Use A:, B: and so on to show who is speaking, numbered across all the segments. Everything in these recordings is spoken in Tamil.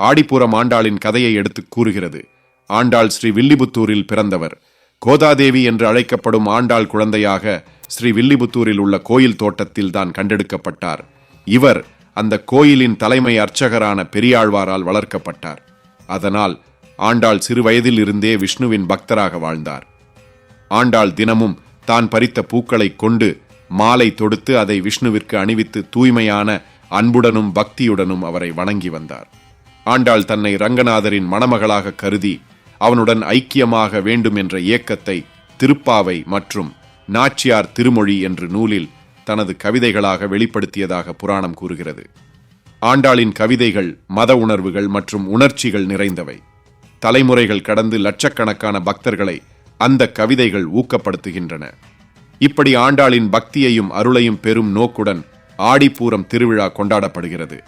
A: ஆடிப்பூரம் ஆண்டாளின் கதையை எடுத்து கூறுகிறது. ஆண்டாள் ஸ்ரீ வில்லிபுத்தூரில் பிறந்தவர். கோதாதேவி என்று அழைக்கப்படும் ஆண்டாள் குழந்தையாக ஸ்ரீ வில்லிபுத்தூரில் உள்ள கோயில் தோட்டத்தில் தான் கண்டெடுக்கப்பட்டார். இவர் அந்த கோயிலின் தலைமை அர்ச்சகரான பெரியாழ்வாரால் வளர்க்கப்பட்டார். அதனால் ஆண்டாள் சிறு வயதில் இருந்தே விஷ்ணுவின் பக்தராக வாழ்ந்தார். ஆண்டாள் தினமும் தான் பறித்த பூக்களை கொண்டு மாலை தொடுத்து அதை விஷ்ணுவிற்கு அணிவித்து தூய்மையான அன்புடனும் பக்தியுடனும் அவரை வணங்கி வந்தார். ஆண்டாள் தன்னை ரங்கநாதரின் மணமகளாக கருதி அவனுடன் ஐக்கியமாக வேண்டும் என்ற இயக்கத்தை திருப்பாவை மற்றும் நாச்சியார் திருமொழி என்று நூலில் தனது கவிதைகளாக வெளிப்படுத்தியதாக புராணம் கூறுகிறது. ஆண்டாளின் கவிதைகள் மத உணர்வுகள் மற்றும் உணர்ச்சிகள் நிறைந்தவை. தலைமுறைகள் கடந்து லட்சக்கணக்கான பக்தர்களை அந்த கவிதைகள் ஊக்கப்படுத்துகின்றன. இப்படி ஆண்டாளின் பக்தியையும் அருளையும் பெரும் நோக்குடன் ஆடிப்பூரம் திருவிழா கொண்டாடப்படுகிறது.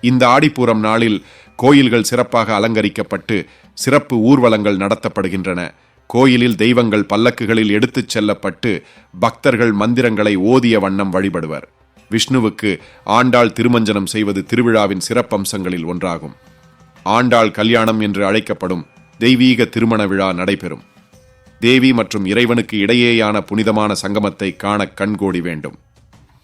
A: இந்த ஆடிப்பூரம் நாளில் கோயில்கள் சிறப்பாக அலங்கரிக்கப்பட்டு சிறப்பு ஊர்வலங்கள் நடத்தப்படுகின்றன. கோயிலில் தெய்வங்கள் பல்லக்குகளில் எடுத்துச் செல்லப்பட்டு பக்தர்கள் மந்திரங்களை ஓதிய வண்ணம் வழிபடுவர். விஷ்ணுவுக்கு ஆண்டாள் திருமஞ்சனம் செய்வது திருவிழாவின் சிறப்பம்சங்களில் ஒன்றாகும். ஆண்டாள் கல்யாணம் என்று அழைக்கப்படும் தெய்வீக திருமண விழா நடைபெறும். தேவி மற்றும் இறைவனுக்கு இடையேயான புனிதமான சங்கமத்தை காண கண்கோடி வேண்டும்.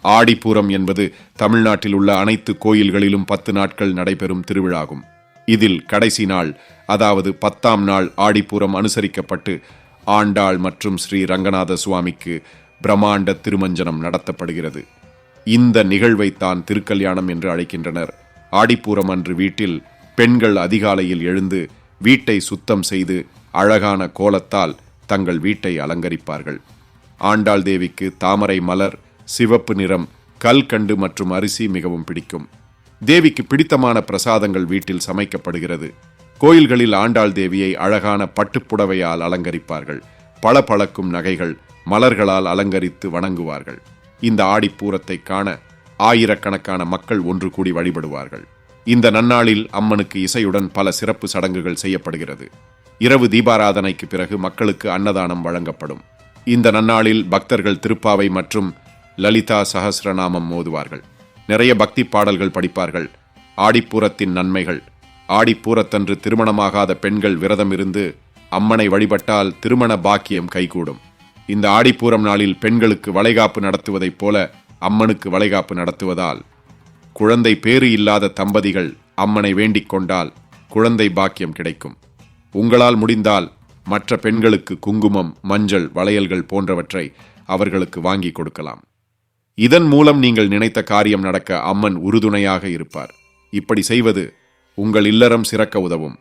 A: ஆடிப்பூரம் என்பது தமிழ்நாட்டில் உள்ள அனைத்து கோயில்களிலும் பத்து நாட்கள் நடைபெறும் திருவிழாகும். இதில் கடைசி நாள் அதாவது பத்தாம் நாள் ஆடிப்பூரம் அனுசரிக்கப்பட்டு ஆண்டாள் மற்றும் ஸ்ரீ ரங்கநாத சுவாமிக்கு பிரம்மாண்ட திருமஞ்சனம் நடத்தப்படுகிறது. இந்த நிகழ்வைத்தான் திருக்கல்யாணம் என்று அழைக்கின்றனர். ஆடிப்பூரம் அன்று வீட்டில் பெண்கள் அதிகாலையில் எழுந்து வீட்டை சுத்தம் செய்து அழகான கோலத்தால் தங்கள் வீட்டை அலங்கரிப்பார்கள். ஆண்டாள் தேவிக்கு தாமரை மலர் சிவப்பு நிறம் கல்கண்டு மற்றும் அரிசி மிகவும் பிடிக்கும். தேவிக்கு பிடித்தமான பிரசாதங்கள் வீட்டில் சமைக்கப்படுகிறது. கோயில்களில் ஆண்டாள் தேவியை அழகான பட்டுப்புடவையால் அலங்கரிப்பார்கள். பல பழக்கும் நகைகள் மலர்களால் அலங்கரித்து வணங்குவார்கள். இந்த ஆடிப்பூரத்தை காண ஆயிரக்கணக்கான மக்கள் ஒன்று கூடி வழிபடுவார்கள். இந்த நன்னாளில் அம்மனுக்கு இசையுடன் பல சிறப்பு சடங்குகள் செய்யப்படுகிறது. இரவு தீபாராதனைக்கு பிறகு மக்களுக்கு அன்னதானம் வழங்கப்படும். இந்த நன்னாளில் பக்தர்கள் திருப்பாவை மற்றும் லலிதா சஹஸ்ரநாமம் மோதுவார்கள். நிறைய பக்தி பாடல்கள் படிப்பார்கள். ஆடிப்பூரத்தின் நன்மைகள். ஆடிப்பூரத்தன்று திருமணமாகாத பெண்கள் விரதம் இருந்து அம்மனை வழிபட்டால் திருமண பாக்கியம் கைகூடும். இந்த ஆடிப்பூரம் நாளில் பெண்களுக்கு வளைகாப்பு நடத்துவதைப் போல அம்மனுக்கு வளைகாப்பு நடத்துவதால். குழந்தை பேறு இல்லாத தம்பதிகள் அம்மனை வேண்டிக் கொண்டால் குழந்தை பாக்கியம் கிடைக்கும். உங்களால் முடிந்தால் மற்ற பெண்களுக்கு குங்குமம் மஞ்சள் வளையல்கள் போன்றவற்றை அவர்களுக்கு வாங்கி கொடுக்கலாம். இதன் மூலம் நீங்கள் நினைத்த காரியம் நடக்க அம்மன் உறுதுணையாக இருப்பார். இப்படி செய்வது உங்கள் இல்லறம் சிறக்க உதவும்.